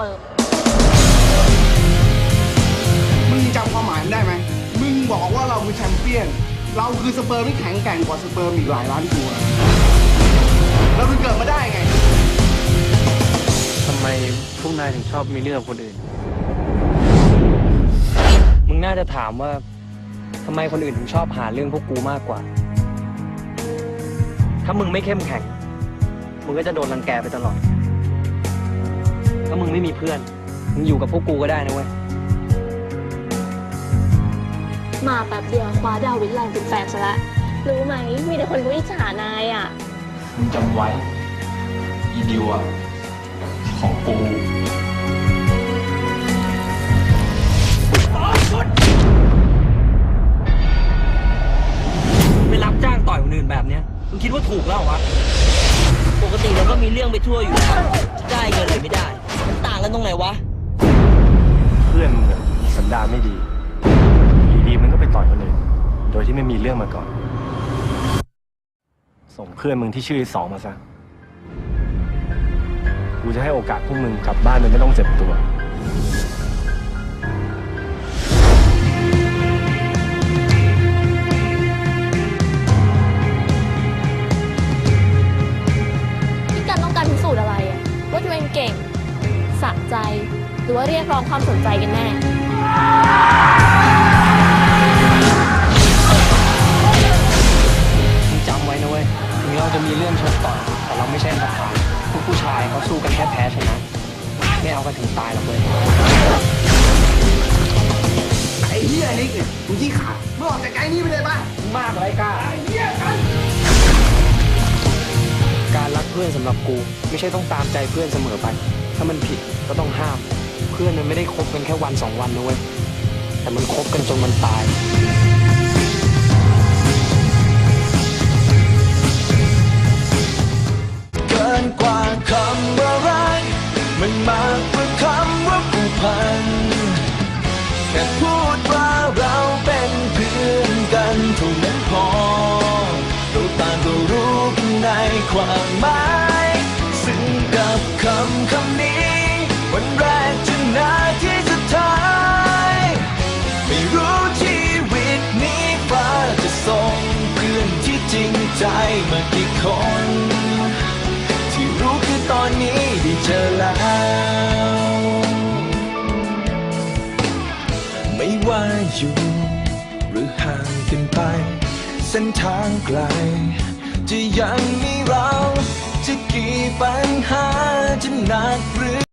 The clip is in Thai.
เปิร์มมึงจำความหมายมันได้ไหม มึงบอกว่าเราคือแชมเปี้ยน เราคือสเปิร์มที่แข็งแกร่งกว่าสเปิร์มอีกหลายล้านตัวเราถึงเกิดมาได้ไง ทำไมพวกนายถึงชอบมีเรื่องกับคนอื่น มึงน่าจะถามว่าทำไมคนอื่นถึงชอบหาเรื่องพวกกูมากกว่า ถ้ามึงไม่เข้มแข็ง มึงก็จะโดนรังแกไปตลอด ถ้ามึงไม่มีเพื่อน มึงอยู่กับพวกกูก็ได้นะเว้ย มาแป๊บเดียวคว้าดาวินแลนด์เป็นแฟนซะละ รู้ไหม มีแต่คนกูอิจฉานายอะ มึงจำไว้ อีดิวอะของกูไปรับจ้างต่อยคนอื่นแบบเนี้ยมึงคิดว่าถูกแล้วเหรอวะ ปกติเราก็มีเรื่องไปทั่วอยู่แล้วจะได้เงินหรือไม่ได้ มันต่างกันตรงไหนวะ เพื่อนมึงอะสันดานไม่ดีอยู่ดีมันก็ไปต่อยคนอื่นโดยที่ไม่มีเรื่องมาก่อน ส่งเพื่อนมึงที่ชื่อไอ้สองมาซะ กูจะให้โอกาสพวกมึงกลับบ้านโดยไม่ต้องเจ็บตัวะใจ หรือว่าเรียกร้องความสนใจกันแน่มึงจำไว้นะเว้ยถึงเราจะมีเรื่องชกต่อยแต่เราไม่ใช่ทหารพวกผู้ชายเขาสู้กันแค่แพ้ชนะไม่เอากันถึงตายหรอกเว้ยไอ้เหี้ยนิกเนี่ยมึงขี้ขาดมึงออกจากไกด์นี้ไปเลยป่ะมากไรกล้าการรักเพื่อนสำหรับกู ไม่ใช่ต้องตามใจเพื่อนเสมอไป ถ้ามันผิดก็ต้องห้าม เพื่อนมันไม่ได้คบกันแค่วันสองวันนะเว้ย แต่มันคบกันจนมันตาย เกินกว่าคำว่ารัก มันมากกว่าคำว่าผูกพัน แค่พูดว่าเราเป็นเพื่อนกันเท่านั้นพอเราต่างก็รู้กันในความ นี้ได้เจอแล้ว ไม่ว่าอยู่ หรือห่างกันไป เส้นทางไกล จะยังมีเรา จะกี่ปัญหาจะหนักหรือ